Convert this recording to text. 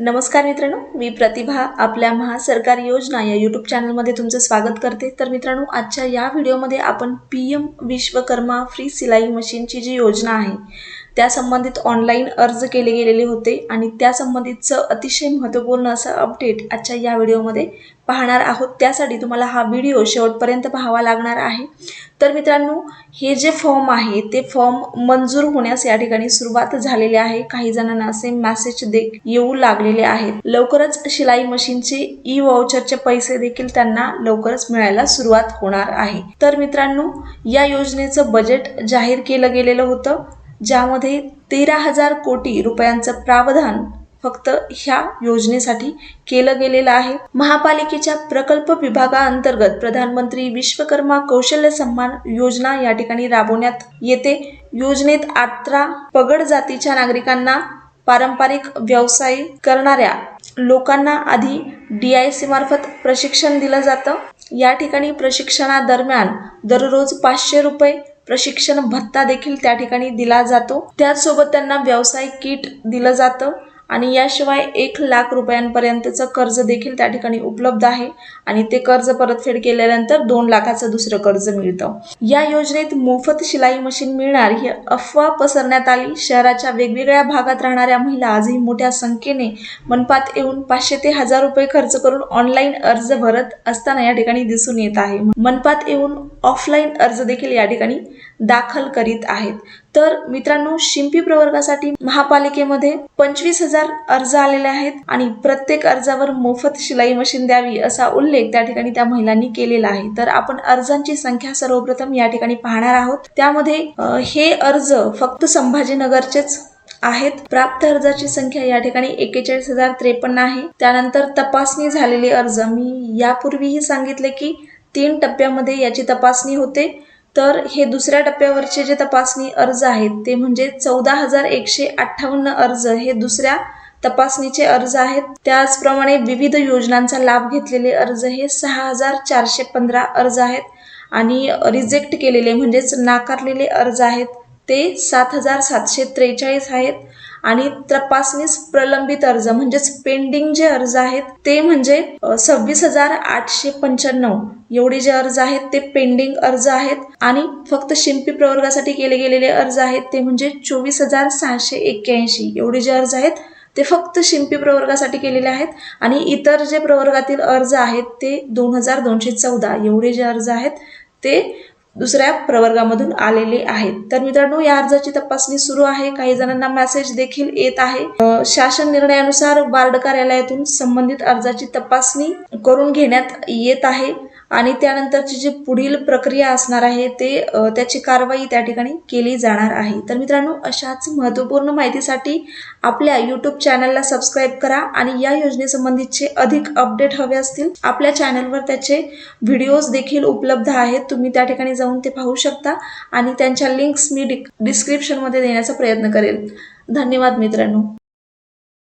नमस्कार मित्रांनो मी प्रतिभा आपल्या महासरकारी योजना या यूट्यूब चॅनलमध्ये तुमचं स्वागत करते. तर मित्रांनो आजच्या या व्हिडिओमध्ये आपण पी एम विश्वकर्मा फ्री सिलाई मशीनची जी योजना आहे त्या संबंधित ऑनलाईन अर्ज केले गेलेले होते आणि त्या संबंधितचं अतिशय महत्त्वपूर्ण असं अपडेट आजच्या या व्हिडिओमध्ये पाहणार आहोत. त्यासाठी तुम्हाला हा व्हिडिओ शेवटपर्यंत पाहावा लागणार आहे. तर मित्रांनो हे जे फॉर्म आहे ते फॉर्म मंजूर होण्यास या ठिकाणी सुरुवात झालेली आहे. काही जणांना असे मेसेज दे येऊ लागलेले आहेत. लवकरच शिलाई मशीनचे ई वाउचरचे पैसे देखील त्यांना लवकरच मिळायला सुरुवात होणार आहे. तर मित्रांनो या योजनेचं बजेट जाहीर केलं गेलेलं होतं. ज्यामध्ये तेरा हजार कोटी रुपयांचं प्रावधान फक्त ह्या योजनेसाठी केलं गेलेलं आहे. महापालिकेच्या प्रकल्प विभागाअंतर्गत प्रधानमंत्री विश्वकर्मा कौशल्य सन्मान योजना या ठिकाणी राबवण्यात येते. योजनेत आत्रा पगड जातीच्या नागरिकांना पारंपरिक व्यवसाय करणाऱ्या लोकांना आधी डी आय सी मार्फत प्रशिक्षण दिलं जातं. या ठिकाणी प्रशिक्षणादरम्यान दररोज पाचशे रुपये प्रशिक्षण भत्ता देखील त्या ठिकाणी दिला जातो. त्याचसोबत त्यांना व्यावसायिक किट दिलं जातं. आणि याशिवाय एक लाख रुपयांपर्यंतचं कर्ज देखील त्या ठिकाणी उपलब्ध आहे. आणि ते कर्ज परतफेड केल्यानंतर दोन लाखाचं दुसरं कर्ज मिळतं. या योजनेत मोफत शिलाई मशीन मिळणार ही अफवा पसरण्यात आली. शहराच्या वेगवेगळ्या भागात राहणाऱ्या महिला आजही मोठ्या संख्येने मनपात येऊन पाचशे ते हजार रुपये खर्च करून ऑनलाईन अर्ज भरत असताना या ठिकाणी दिसून येत आहे. मनपात येऊन ऑफलाईन अर्ज देखील या ठिकाणी दाखल करीत आहेत. तर मित्रांनो शिंपी प्रवर्गासाठी महापालिकेमध्ये पंचवीस हजार अर्ज आलेले आहेत आणि प्रत्येक अर्जावर मोफत शिलाई मशीन द्यावी असा उल्लेख त्या ठिकाणी त्या महिलांनी केलेला आहे. तर आपण अर्जांची संख्या सर्वप्रथम या ठिकाणी पाहणार आहोत. त्यामध्ये हे अर्ज फक्त संभाजीनगरचेच आहेत. प्राप्त अर्जाची संख्या या ठिकाणी एकेचाळीस हजार त्रेपन्न आहे. त्यानंतर तपासणी झालेले अर्ज. मी यापूर्वीही सांगितले की तीन टप्प्यामध्ये याची तपासणी होते. तर हे दुसऱ्या टप्प्यावरचे जे तपासणी अर्ज आहेत ते म्हणजे चौदा हजार एकशे अठ्ठावन्न अर्ज. हे दुसऱ्या तपासणीचे अर्ज आहेत. त्याचप्रमाणे विविध योजनांचा लाभ घेतलेले अर्ज हे सहा हजार चारशे पंधरा अर्ज आहेत. आणि रिजेक्ट केलेले म्हणजेच नाकारलेले अर्ज आहेत ते सात हजार सातशे त्रेचाळीस आहेत. आणि तपासणीस प्रलंबित अर्ज म्हणजेच पेंडिंग जे अर्ज आहेत ते म्हणजे सव्वीस हजार आठशे पंच्याण्णव एवढे जे अर्ज आहेत ते पेंडिंग अर्ज आहेत. आणि फक्त शिंपी प्रवर्गासाठी केले गेलेले अर्ज आहेत ते म्हणजे चोवीस हजार सहाशे एक्क्याऐंशी एवढे जे अर्ज आहेत ते फक्त शिंपी प्रवर्गासाठी केलेले आहेत आणि इतर जे प्रवर्गातील अर्ज आहेत ते दोन हजार दोनशे चौदा एवढे जे अर्ज आहेत ते दुसऱ्या प्रवर्गामधून आलेले आहेत. तर मित्रांनो या अर्जाची तपासणी सुरू आहे. काही जणांना मेसेज देखील येत आहे. शासन निर्णयानुसार वार्ड कार्यालयातून संबंधित अर्जाची तपासणी करून घेण्यात येत आहे. आणि त्यानंतरची जी पुढील प्रक्रिया असणार आहे ते त्याची कारवाई त्या ठिकाणी केली जाणार आहे. तर मित्रांनो अशाच महत्त्वपूर्ण माहितीसाठी आपल्या यूट्यूब चॅनलला सबस्क्राईब करा आणि या योजनेसंबंधीचे अधिक अपडेट हवे असतील आपल्या चॅनलवर त्याचे व्हिडिओज देखील उपलब्ध आहेत. तुम्ही त्या ठिकाणी जाऊन ते पाहू शकता आणि त्यांच्या लिंक्स मी डिस्क्रिप्शनमध्ये देण्याचा प्रयत्न करेल. धन्यवाद मित्रांनो.